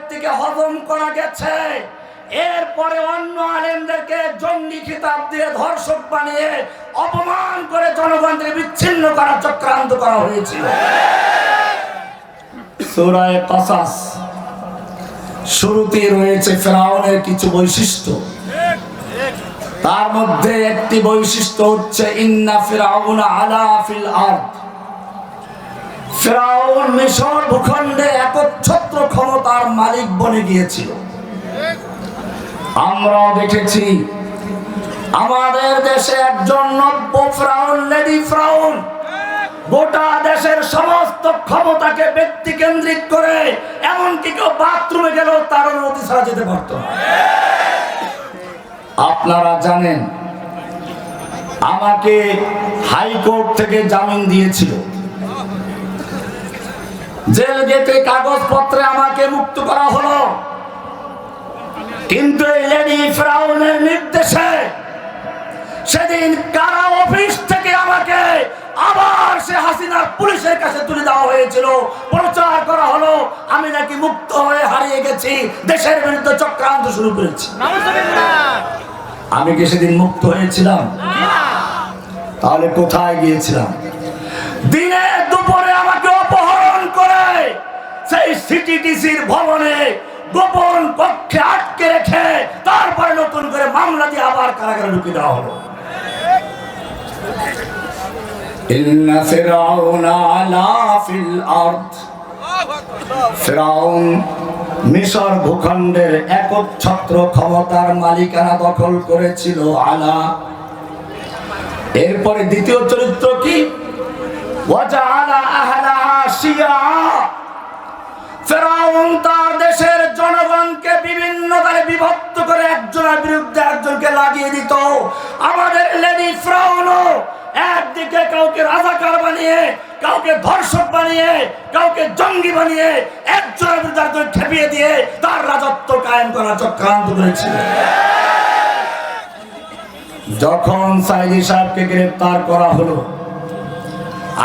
ব্যক্তিকে হজম করা গেছে। এরপরে অন্য আলেমদেরকে জঙ্গি খিতাব দিয়ে ধর্ষক বানিয়ে অপমান করে জনগণকে বিচ্ছিন্ন করার চক্রান্ত করা হয়েছিল। শুরুতে রয়েছে ফেরাউনের কিছু বৈশিষ্ট্য। তার মধ্যে একটি বৈশিষ্ট্য হচ্ছে, ইন্না ফিরাউন আলা ফিল আরদ। ফেরাউন মিশর ভূখণ্ডে একচ্ছত্র ক্ষমতার মালিক বনে গিয়েছিল। আমরা দেখেছি, আমাদের দেশে একজন নব্য ফ্রাউন, লেডি ফ্রাউন, গোটা দেশের সমস্ত ক্ষমতাকে ব্যক্তি কেন্দ্রিক করে এমনকি কেউ বাথরুমে গেলেও তার অনুমতি ছাড়া যেতে পারত আপনারা জানেন, আমাকে হাইকোর্ট থেকে জামিন দিয়েছিল। জেল গেটে কাগজপত্রে আমাকে মুক্ত করা হলো। কিন্তু এই লেডি ফ্রাউনের নির্দেশে সেদিন কারা অফিস থেকে আমাকে আবার সে হাসিনার পুলিশের কাছে তুলে দেওয়া হয়েছিল। প্রচার করা হলো আমি নাকি মুক্ত হয়ে হারিয়ে গেছি দেশের বিরুদ্ধে চক্রান্ত শুরু করেছি। আমি কি সেদিন মুক্ত হয়েছিলাম? তাহলে কোথায় গিয়েছিলাম? দিনে দুপুরে সেই সিটিটিসির ভবনে গোপন কক্ষে আটকে রেখে তারপরে নতুন করে মামলা দিয়ে আবার কারাগারে ঢুকে দেওয়া হলো। ইন্না ফিরাউনা আলা ফিল আরদ। ফেরাউন মিশর ভূখণ্ডের একচ্ছত্র ক্ষমতার মালিকানা দখল করেছিল আলা। এরপরে দ্বিতীয় চরিত্র কি? ওয়াজাআলা আহলাহা শিয়া। ফেরাউন তার দেশের জনগণকে বিভিন্ন দলে বিভক্ত করে একজনের বিরুদ্ধে একজনকে লাগিয়ে দিত। আমাদের লেডি ফ্রাউনও একদিকে কাউকে রাজাকার বানিয়ে, কাউকে ধর্ষক বানিয়ে, কাউকে জঙ্গি বানিয়ে, একজনের বিরুদ্ধে একজন খেপিয়ে দিয়ে তার রাজত্ব কায়েম করার চক্রান্ত করেছিল যখন সাইদি সাহেবকে গ্রেফতার করা হলো,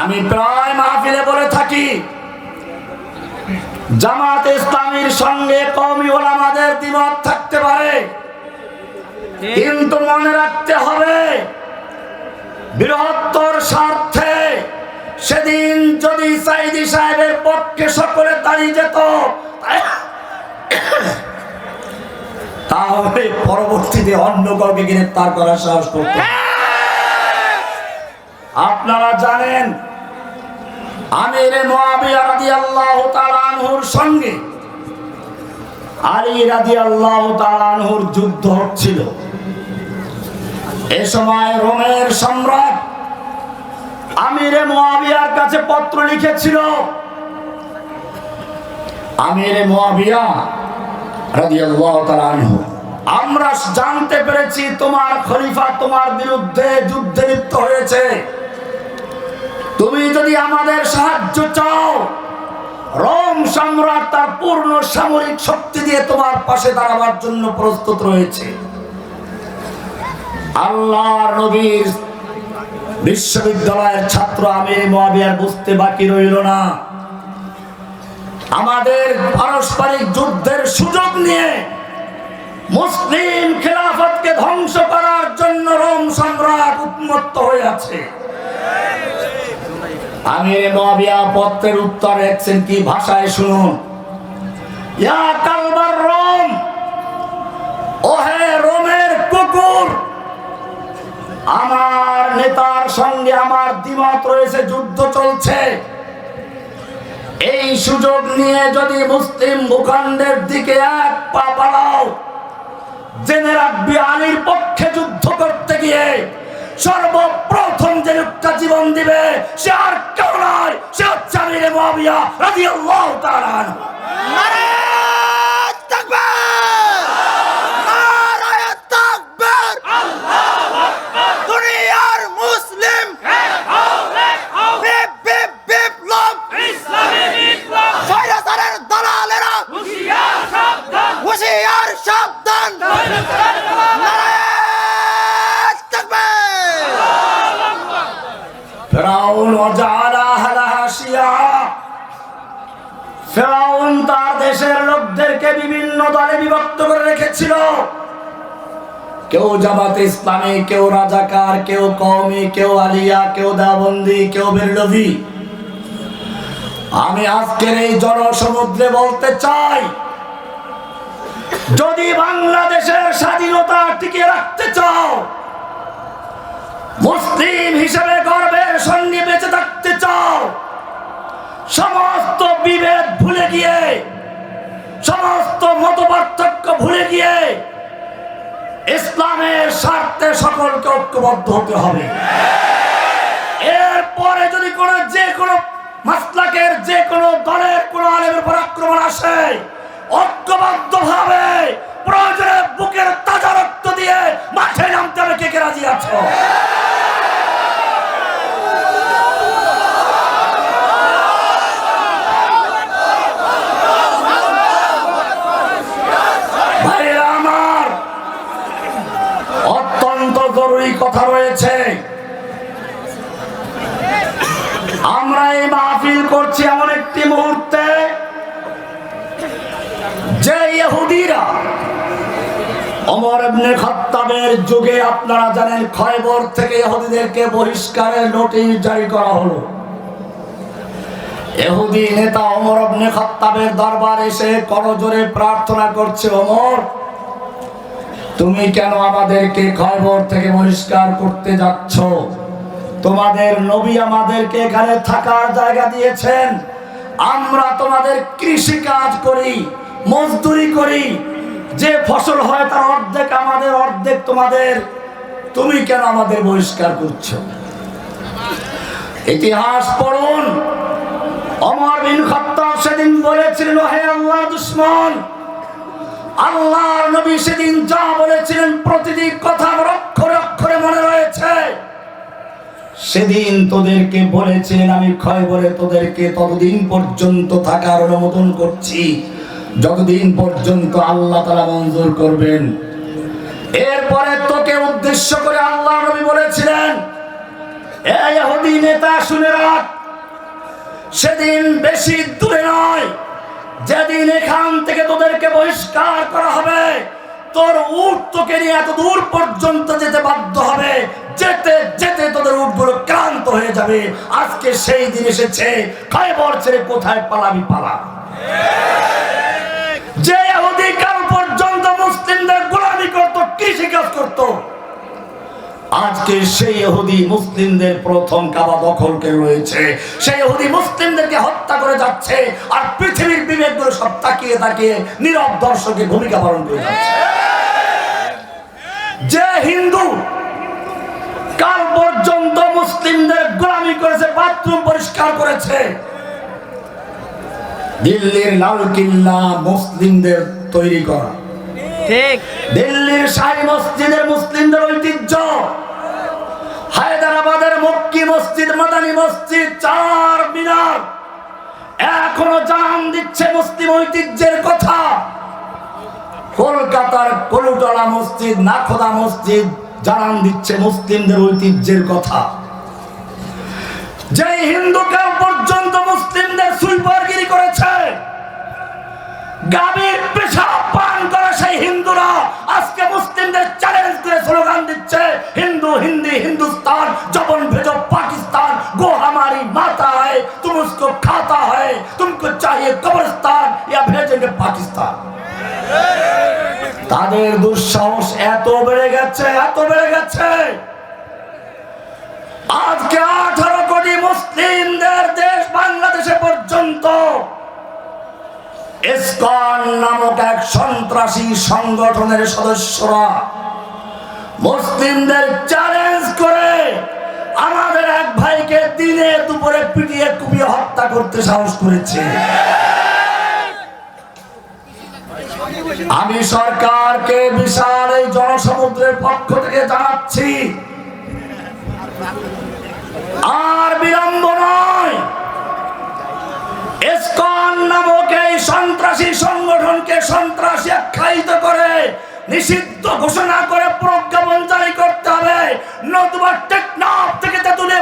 আমি প্রায় মাহফিলে বলে থাকি জামাত ইসলামীর সঙ্গে কওমি ওলামাদের দ্বিমত থাকতে পারে। কিন্তু মনে রাখতে হবে বৃহত্তর স্বার্থে সেদিন যদি সাইদি সাহেবের পক্ষে সকলে দাঁড়িয়ে যেত তাহলে পরবর্তীতে অন্য কাউকে গ্রেফতার করার সাহস করত। আপনারা জানেন আমিরে মুয়াবিয়া রাদিয়াল্লাহু তাআলা আনহুর সঙ্গে আলী রাদিয়াল্লাহু তাআলা আনহুর যুদ্ধ হচ্ছিল। এ সময় রোমের সম্রাট আমিরে মুয়াবিয়ার কাছে পত্র লিখেছিল, আমিরে মুয়াবিয়া রাদিয়াল্লাহু তাআলা আনহু, আমরা জানতে পেরেছি তোমার খলিফা তোমার বিরুদ্ধে যুদ্ধে লিপ্ত হয়েছে। তুমি যদি আমাদের সাহায্য চাও, রোম সম্রাট তার পূর্ণ সামরিক শক্তি দিয়ে তোমার পাশে দাঁড়াবার জন্য প্রস্তুত রয়েছে। আল্লাহর নবীর বিশ্ববিদ্যালয়ের ছাত্র আমির মহাবিয়ার বুঝতে বাকি রইল না। আমাদের পারস্পরিক যুদ্ধের সুযোগ নিয়ে মুসলিম খেলাফতকে ধ্বংস করার জন্য রোম সম্রাট উন্মত্ত হয়ে আছে। আমির মুয়াবিয়া পত্রের উত্তর লিখছেন কি ভাষায় শুনুন। ইয়া কালবার রোম, ওহে রোমের কুকুর, আমার নেতার সঙ্গে আমার দ্বিমত রয়েছে, যুদ্ধ চলছে। এই সুযোগ নিয়ে যদি মুসলিম ভূখণ্ডের দিকে এক পা বাড়াও, জেনে রাখবি আলীর পক্ষে যুদ্ধ করতে গিয়ে। সর্বপ্রথম যে লোকটা জীবন দিবে, সে আর কেউ নয় সে হচ্ছে আমিরে মুয়াবিয়া রাদিয়াল্লাহু তাআলা আনহু। দুনিয়ার মুসলিম বিপ বিপ বিপ্লব স্বৈরাচারের দালালেরা হুঁশিয়ার সাবধান নারায়ণ তাকবীর ফেরাউন ওয়াজাআলা আহলাহা শিয়া ফেরাউন তার বাংলাদেশের লোকদেরকে বিভিন্ন দলে বিভক্ত করে রেখেছিল কেউ জামাতে ইসলামী, কেউ রাজাকার, কেউ কওমি, কেউ আলিয়া, কেউ দাবন্দি কেউ বেরলভি। আমি আজকের এই জনসমুদ্রে বলতে চাই, যদি বাংলাদেশের স্বাধীনতা টিকিয়ে রাখতে চাও, মুসলিম হিসেবে গর্বের সঙ্গে বেঁচে থাকতে চাও, সমস্ত বিভেদ ভুলে গিয়ে, সমস্ত মত ভুলে গিয়ে ইসলামের স্বার্থে সকলকে ঐক্যবদ্ধ হতে হবে। এরপরে যদি কোনো যে কোনো মাসলাকের যে কোনো দলের কোনো আলেমের উপর আক্রমণ আসে ঐক্যবদ্ধ ভাবে প্রয়োজনে বুকের তাজা রক্ত দিয়ে মাঠে নামতে হবে। কে কে রাজি আছো ভাইরা আমার অত্যন্ত জরুরি কথা রয়েছে আমরা এই মাহফিল করছি এমন একটি মুহূর্তে যে ইহুদিরা অমর ইবনে খাত্তাবের যুগে আপনারা জানেন খয়বর থেকে ইহুদিদেরকে বহিষ্কারের নোটিশ জারি করা হলো। এহুদি নেতা অমর ইবনে খাত্তাবের দরবার এসে করজোরে প্রার্থনা করছে অমর তুমি কেন আমাদেরকে খয়বর থেকে বহিষ্কার করতে যাচ্ছ? তোমাদের নবী আমাদেরকে এখানে থাকার জায়গা দিয়েছেন। আমরা তোমাদের কৃষি কাজ করি, মজদুরি করি, যে ফসল হয় তার অর্ধেক আমাদের, অর্ধেক তোমাদের। তুমি কেন আমাদের বহিষ্কার করছ? ইতিহাস পড়ুন। অমর বিন খাত্তাব সেদিন বলেছিলেন, হে আল্লাহ দুশ্মন, আল্লাহর নবী সেদিন যা বলেছিলেন প্রতিটি কথা অক্ষরে অক্ষরে মনে রয়েছে। সেদিন তোদেরকে বলেছেন, আমি ক্ষয় বলে তোদেরকে ততদিন পর্যন্ত থাকার অনুমোদন করছি। যতদিন পর্যন্ত আল্লাহ তারা মঞ্জুর করবেন। এরপরে তোকে উদ্দেশ্য করে আল্লাহ নবী বলেছিলেন এই ইহুদি নেতা, শুনে রাখ, সেদিন বেশি দূরে নয়। যেদিন এখান থেকে তোদেরকে বহিষ্কার করা হবে, তোর উট তোকে নিয়ে এত দূর পর্যন্ত যেতে বাধ্য হবে। যেতে যেতে তোদের উটগুলো ক্লান্ত হয়ে যাবে। আজকে সেই দিন এসেছে। খাইবর ছেড়ে কোথায় পালাবি, পালা। যে কাল পর্যন্ত মুসলিমদের গোলামি করত কৃষি কাজ করত? আজকে সেই ইহুদি মুসলিমদের প্রথম কাবা দখল করে রয়েছে। সেই ইহুদি মুসলিমদেরকে হত্যা করে যাচ্ছে। আর পৃথিবীর বিবেকগুলো সব তাকিয়ে তাকিয়ে নীরব দর্শকের ভূমিকা পালন করে যাচ্ছে যে হিন্দু কাল পর্যন্ত মুসলিমদের গোলামি করেছে বাথরুম পরিষ্কার করেছে। দিল্লির লাল কিল্লা মুসলিমদের তৈরি করা। ঠিক। দিল্লির শাহী মসজিদের মুসলিমদের ঐতিহ্য। হায়দ্রাবাদের মক্কি মসজিদ মাদানী মসজিদ চার মিনার। এখনও জানান দিচ্ছে মুসলিম ঐতিহ্যের কথা। কলকাতার কলুটলা মসজিদ নাখোদা মসজিদ জানান দিচ্ছে মুসলিমদের ঐতিহ্যের কথা। যে হিন্দু কাল পর্যন্ত মুসলিমদের সুইপারগিরি করেছে গাবির পেশাব পান করে সেই হিন্দুরা আজকে মুসলিমদের চ্যালেঞ্জ করে স্লোগান দিচ্ছে, হিন্দু, হিন্দি, হিন্দুস্তান যখন ভেজ পাকিস্তান গো হামারি মাতা হয় তুম উসকো খাতা হয়, তুমকো চাহিয়ে কবরস্তান ইয়া ভেজেঙ্গে পাকিস্তান। তাদের দুঃসাহস এত বেড়ে গেছে, এত বেড়ে গেছে। আজকে আঠারো কোটি মুসলিমদের দেশ বাংলাদেশে পর্যন্ত ইসকন নামক এক সন্ত্রাসী সংগঠনের সদস্যরা মুসলিমদের চ্যালেঞ্জ করে আমাদের এক ভাইকে দিনে দুপুরে পিটিয়ে কুপিয়ে হত্যা করতে সাহস করেছে। আমি সরকারকে বিশাল এই জনসমুদ্রের পক্ষ থেকে জানাচ্ছি আর বিলম্ব নয়। নামক এই সন্ত্রাসী সংগঠনকে সন্ত্রাসী আখ্যায়িত করে, নিষিদ্ধ ঘোষণা করে প্রজ্ঞাপন জারি করতে হবে। নতুবা টেকনাফ থেকে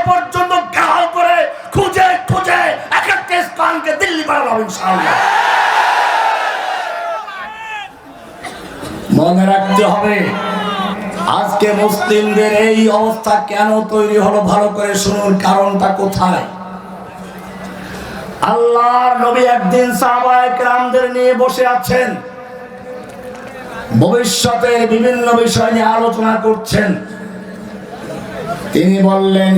পর্যন্ত ঘাল করে খুঁজে খুঁজে এক একটা দিল্লি মনে রাখতে হবে আজকে মুসলিমদের এই অবস্থা কেন তৈরি হলো ভালো করে শুনুন, কারণটা কোথায়? আল্লাহর নবী একদিন সাহাবায়ে কেরামদের নিয়ে বসে আছেন। ভবিষ্যতের বিভিন্ন বিষয় নিয়ে আলোচনা করছেন। তিনি বললেন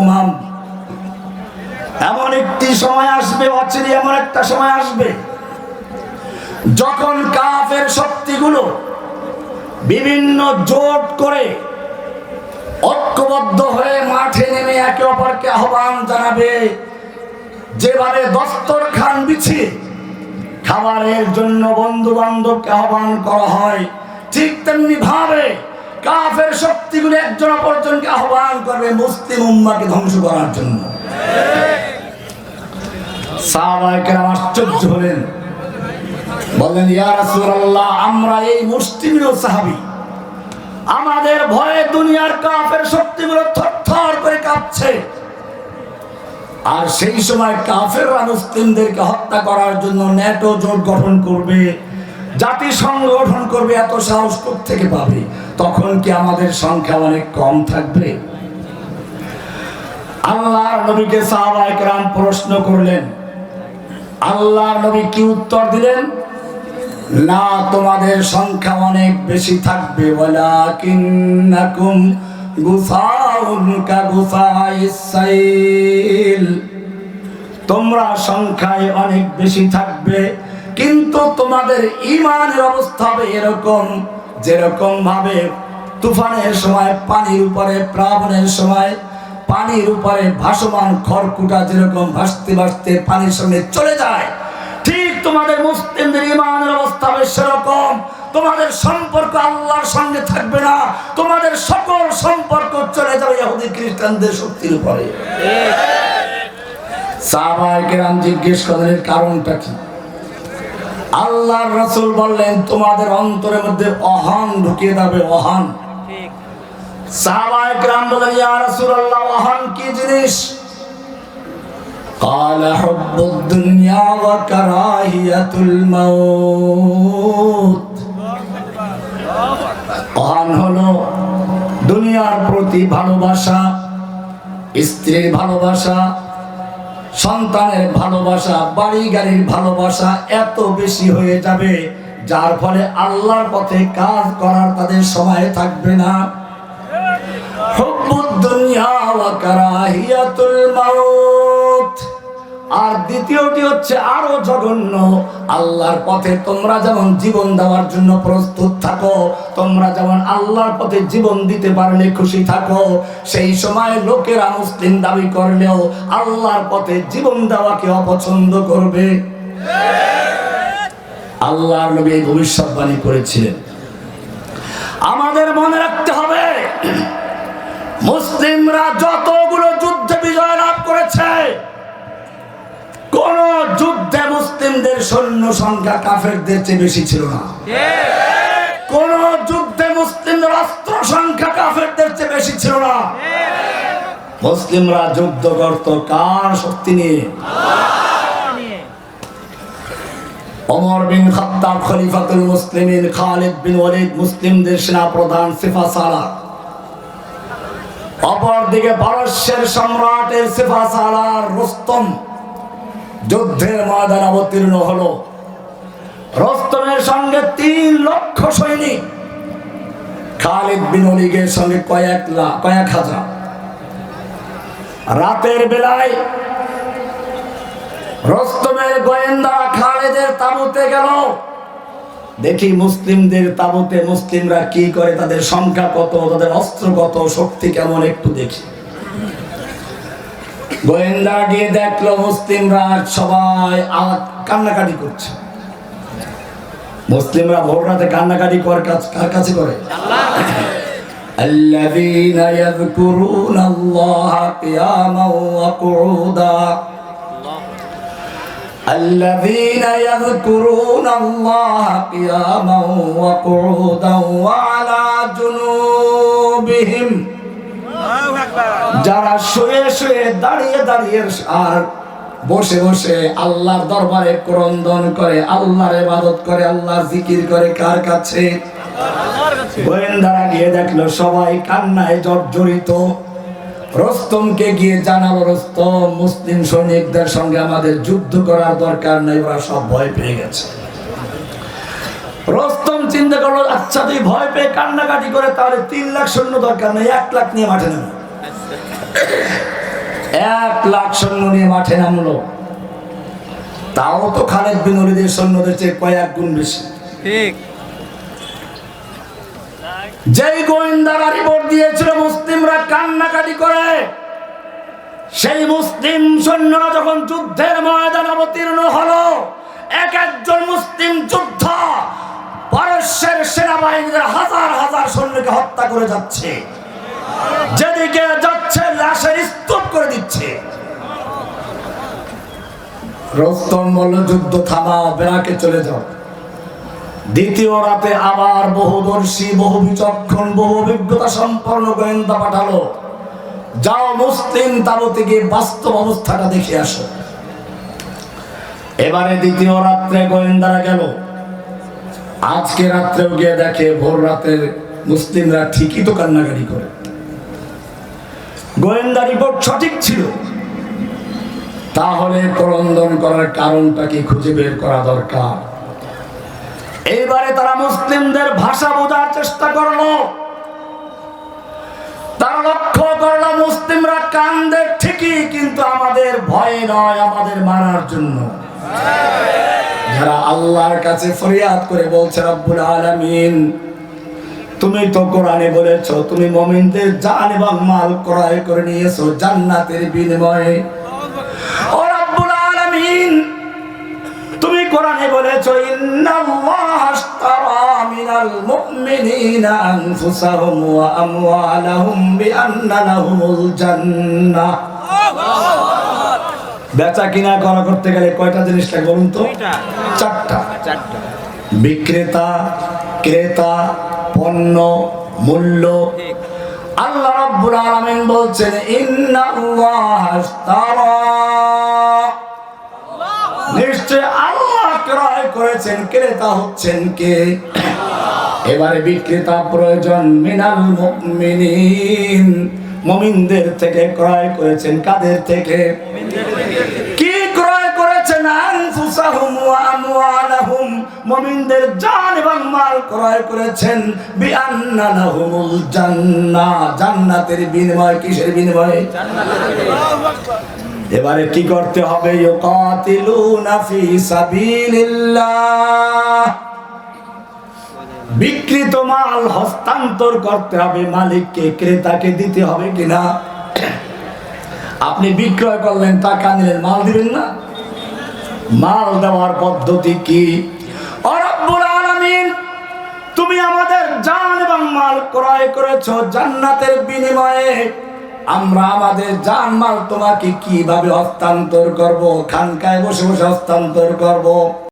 উমাম। এমন একটি সময় আসবে অচিরে এমন একটা সময় আসবে, যখন কাফের শক্তিগুলো বিভিন্ন জোট করে ঐক্যবদ্ধ হয়ে মাঠে নেমে একে অপরকে আহ্বান জানাবে। যেভাবে দস্তর খান বিছিয়ে খাবারের জন্য বন্ধু বান্ধবকে আহ্বান করা হয়, ঠিক তেমনি ভাবে কাফের শক্তিগুলো একজন অপরজনকে আহ্বান করবে মুসলিম উম্মাকে ধ্বংস করার জন্য। সাহাবাহিকেরা আশ্চর্য হলেন। রাসূলুল্লাহ, আমরা এই মুসলিমের সাহাবী। আমাদের ভয়ে দুনিয়ার কাফের শক্তিগুলো থরথর করে কাঁপছে। আর সেই সময় কাফেররা মুসলিমদেরকে হত্যা করার জন্য ন্যাটো জোট গঠন করবে জাতিসংঘ গঠন করবে, এত সাহস থেকে পাবে? তখন কি আমাদের সংখ্যা অনেক কম থাকবে? আল্লাহর নবীকে সাহাবায়ে কেরাম প্রশ্ন করলেন, আল্লাহর নবী কি উত্তর দিলেন? না, তোমাদের সংখ্যা অনেক বেশি থাকবে। সাইল। তোমরা সংখ্যায় অনেক বেশি থাকবে, কিন্তু তোমাদের ইমানের অবস্থা হবে এরকম, যেরকম ভাবে তুফানের সময়, পানির উপরে প্লাবনের সময়, পানির উপরে ভাসমান খড়কুটা যেরকম ভাসতে ভাসতে পানির সঙ্গে চলে যায় তোমাদের মুসলিমদের ইমানের অবস্থা হবে সেরকম। তোমাদের সম্পর্ক আল্লাহর সঙ্গে থাকবে না। তোমাদের সকল সম্পর্ক চলে যাবে ইহুদি খ্রিস্টানদের শক্তির উপরে। জিজ্ঞেস করলেন এর কারণটা কি? আল্লাহর রাসূল বললেন তোমাদের অন্তরের মধ্যে অহং ঢুকিয়ে দেবে অহং সাহাবায়ে কেরাম বললেন ইয়া রাসূলুল্লাহ অহং কি জিনিস? قال حب الدنيا وكراهية الموت অহন হলো দুনিয়ার প্রতি ভালোবাসা স্ত্রীর ভালোবাসা সন্তানের ভালোবাসা বাড়ি গাড়ির ভালোবাসা এত বেশি হয়ে যাবে যার ফলে আল্লাহর পথে কাজ করার তাদের সময় থাকবে না হুব্বুদ দুনিয়া ওয়া কারাহিয়াতুল মাউত আর দ্বিতীয়টি হচ্ছে আরও জঘন্য। আল্লাহর পথে তোমরা যেমন জীবন দেওয়ার জন্য প্রস্তুত থাকো, তোমরা যেমন আল্লাহর পথে জীবন দিতে পারলে খুশি থাকো, সেই সময় লোকেরা মুসলিম দাবি করলেও আল্লাহর পথে জীবন দেওয়াকে অপছন্দ করবে। আল্লাহর নবী এই ভবিষ্যৎবাণী করেছিলেন। আমাদের মনে রাখতে হবে, মুসলিমরা যতগুলো যুদ্ধে বিজয় লাভ করেছে কোন যুদ্ধে মুসলিমদের সৈন্য সংখ্যা কাফেরদের চেয়ে বেশি ছিল না। কোন যুদ্ধে মুসলিমদের অস্ত্র সংখ্যা কাফেরদের চেয়ে বেশি ছিল না। মুসলিমরা যুদ্ধ করত কার শক্তি নিয়ে? ওমর বিন খাত্তাব, খলিফাতুল মুসলিমিন, খালিদ বিন ওয়ালিদ মুসলিমদের সেনা প্রধান সিফা সালাহ। অপরদিকে পারস্যের সম্রাটের সিফা সালার রুস্তম যুদ্ধের ময়দান অবতীর্ণ হলো। রস্তমের সঙ্গে তিন লক্ষ সৈনিক। খালিদ বিন অলিগের সঙ্গে কয়েক লাখ কয়েক হাজার। রাতের বেলায় রস্তমের গোয়েন্দা খালেদের তাবুতে গেল। দেখি মুসলিমদের তাবুতে মুসলিমরা কি করে, তাদের সংখ্যা কত, তাদের অস্ত্র কত, শক্তি কেমন একটু দেখি। গোয়েন্দা গিয়ে দেখলো মুসলিমরা সবাই আ- কান্নাকাটি করছে মুসলিমরা ভোর রাতে কান্নাকাটি করে কাজ- কার কাছে করে الذين يذكرون الله قياما وقعودا الذين يذكرون الله قياما وقعودا وعلى جنوبهم যারা শুয়ে শুয়ে দাঁড়িয়ে দাঁড়িয়ে আর বসে বসে আল্লাহর দরবারে ক্রন্দন করে, আল্লাহর ইবাদত করে, আল্লাহর জিকির করে, কার কাছে? গোয়েন্দারা গিয়ে দেখল, সবাই কান্নায় জর্জরিত। রস্তমকে গিয়ে জানালো, রস্তম, মুসলিম সৈনিকদের সঙ্গে আমাদের যুদ্ধ করার দরকার নেই, ওরা সব ভয় পেয়ে গেছে। রস্তম চিন্তা করল আচ্ছা তুই ভয় পেয়ে কান্নাকাটি করে তাহলে তিন লাখ সৈন্য দরকার নেই, এক লাখ নিয়ে মাঠে নেবে। এক লাখ সৈন্য নিয়ে মাঠে নামলো। তাও তো খালেদ বিন ওলিদের সৈন্যদের চেয়ে কয়েক গুণ বেশি। ঠিক। যেই গোয়েন্দারা রিপোর্ট দিয়েছিল মুসলিমরা কান্নাকাটি করে। সেই মুসলিম সৈন্যরা যখন যুদ্ধের ময়দান অবতীর্ণ হলো এক একজন মুসলিম যোদ্ধা পারস্যের সেনাবাহিনীদের হাজার হাজার সৈন্যকে হত্যা করে যাচ্ছে। যেদিকে যাচ্ছে, লাশের স্তূপ করে দিচ্ছে। বেড়াকে চলে যাও। দ্বিতীয় রাতে আবার বহুদর্শী বহু বিচক্ষণ, বহু অভিজ্ঞতা সম্পন্ন গোয়েন্দা পাঠালো। যাও মুসলিম তাবতে গিয়ে বাস্তব অবস্থাটা দেখে আসো। এবারে দ্বিতীয় রাত্রে গোয়েন্দারা গেল। আজকে রাত্রেও গিয়ে দেখে ভোর রাতের মুসলিমরা ঠিকই তো করে। গোয়েন্দা রিপোর্ট সঠিক ছিল। তাহলে ক্রন্দন করার কারণটা কি খুঁজে বের করা দরকার? এইবারে তারা মুসলিমদের ভাষা বোঝার চেষ্টা করল। তারা লক্ষ্য করল, মুসলিমরা কান্দে ঠিকই, কিন্তু আমাদের ভয় নয় আমাদের মারার জন্য। যারা আল্লাহর কাছে ফরিয়াদ করে বলছে, রব্বুল আলামিন তুমি তো কোরআনে বলেছ তুমি মমিনদের জান এবং মাল ক্রয় করে নিয়েছো জান্নাতের বিনিময়ে। ও রব্বুল আলামিন তুমি কোরআনে বলেছ ইন্নাল্লাহ আশতারা মিনাল মুমিনিনা আনফুসাহুম ওয়া আমওয়ালাহুম বিআন্না লাহুমুল জান্নাহ। বেচা কিনা করা করতে গেলে কয়টা জিনিস লাগে বলুন তো? চারটা। চারটা। বিক্রেতা ক্রেতা পণ্য মূল্য। আল্লাহ রাব্বুল আলামিন বলছেন ইন্নাল্লাহ নিশ্চয় আল্লাহ ক্রয় করেছেন ক্রেতা হচ্ছেন কে? এবারে বিক্রেতা প্রয়োজন মিনাল মুমিনিন। মুমিনদের থেকে ক্রয় করেছেন কাদের থেকে। কি ক্রয় করেছেন? আনফুসাহুম ওয়া আমওয়ালাহুম, মুমিনদের জান এবং মাল ক্রয় করেছেন জান্নাহ জান্নাতের কিসের বিনিময়ে? এবারে কি করতে হবে? ইউকাতিলুনা ফি সাবিলিল্লাহ। বিকৃত মাল হস্তান্তর করতে হবে, মালিককে, ক্রেতাকে দিতে হবে কিনা? আপনি বিক্রয় করলেন, টাকা নিলেন, মাল দিবেন না? মাল দেওয়ার পদ্ধতি কি? তুমি আমাদের জান এবং মাল ক্রয় করেছ জান্নাতের বিনিময়ে। আমরা আমাদের জান মাল তোমাকে কীভাবে হস্তান্তর করব? খানকায় বসে বসে হস্তান্তর করব।